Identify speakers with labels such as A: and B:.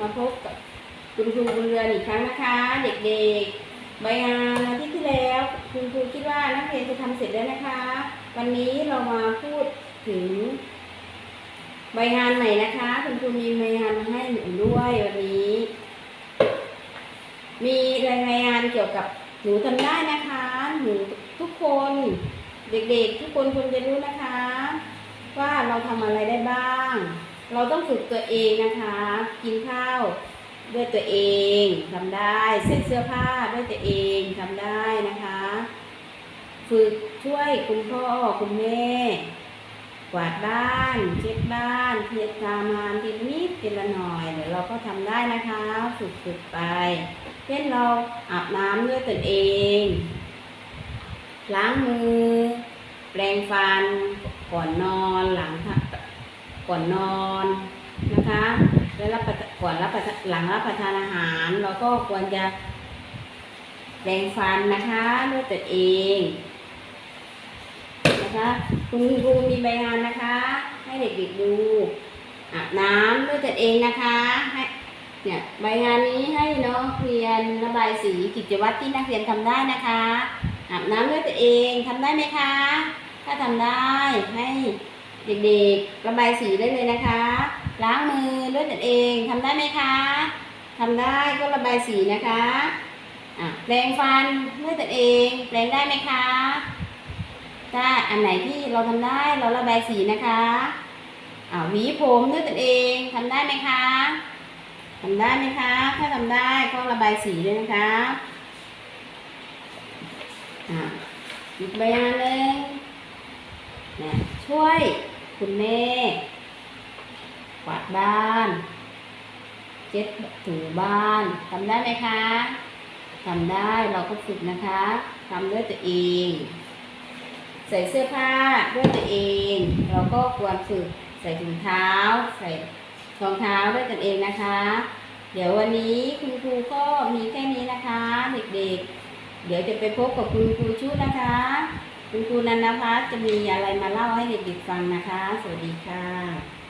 A: มาพบกับคุณครูบุญเรือนอีกครั้งนะคะ เด็กๆใบงานอาทิตย์ที่แล้ว คุณครูคิดว่านักเรียนจะทำเสร็จแล้วนะคะ วันนี้เรามาพูดถึงใบงานใหม่นะคะ คุณครูมีใบงานมาให้หนูด้วยวันนี้ มีรายงานเกี่ยวกับหนูทำได้นะคะหนูทุกคนเด็กๆ ทุกคนควรจะรู้นะคะ ว่าเราทำอะไรได้บ้าง เราต้องฝึกตัวเองนะคะ กินข้าวด้วยตัวเองทำได้ใส่เสื้อผ้าด้วยตัวเองทำได้นะคะ ฝึกช่วยคุณพ่อคุณแม่ กวาดบ้านเช็ดบ้านเทียทำงานทีนิดทีละหน่อยเดี๋ยวเราก็ทำได้นะคะ ฝึกฝึกไปเช่นเราอาบน้ำด้วยตนเอง ล้างมือ แปรงฟันก่อนนอนหลังทาน ก่อนนอนนะคะแล้วรับประก่อนรับประทานหลังรับประทานอาหารเราก็ควรจะแปรงฟันนะคะด้วยตนเองนะคะคุณครูมีใบงานนะคะ ให้เด็กๆดูอาบน้ำด้วยตนเองนะคะให้เนี่ยใบงานนี้ให้น้องเรียนระบายสีกิจวัตรที่นักเรียนทำได้นะคะอาบน้ำด้วยตัวเองทำได้ไหมคะ ถ้าทำได้ให้ เด็กๆ ระบายสีได้เลยนะคะ ล้างมือด้วยตัวเองทำได้ไหมคะทำได้ก็ระบายสีนะคะอะแปรงฟันด้วยตัวเองแปรงได้ไหมคะถ้าอันไหนที่เราทำได้เราระบายสีนะคะอ่าหวีผมด้วยตัวเองทำได้ไหมคะทำได้ไหมคะ ถ้าทำได้ก็ระบายสีด้วยนะคะอะอีกใบานหนึ่งนะช่วย คุณแม่กวาดบ้านเช็ดถูบ้านทำได้ไหมคะทำได้เราก็ฝึกนะคะทำด้วยตัวเอง ใส่เสื้อผ้าด้วยตัวเอง เราก็ควรฝึกใส่ถุงเท้า ใส่รองเท้าด้วยตัวเองนะคะ เดี๋ยววันนี้คุณครูก็มีแค่นี้นะคะ เด็กๆ เดี๋ยวจะไปพบกับคุณครูชุดนะคะ คุณครูนันทพัฒน์จะมีอะไรมาเล่าให้เด็กๆฟังนะคะ สวัสดีค่ะ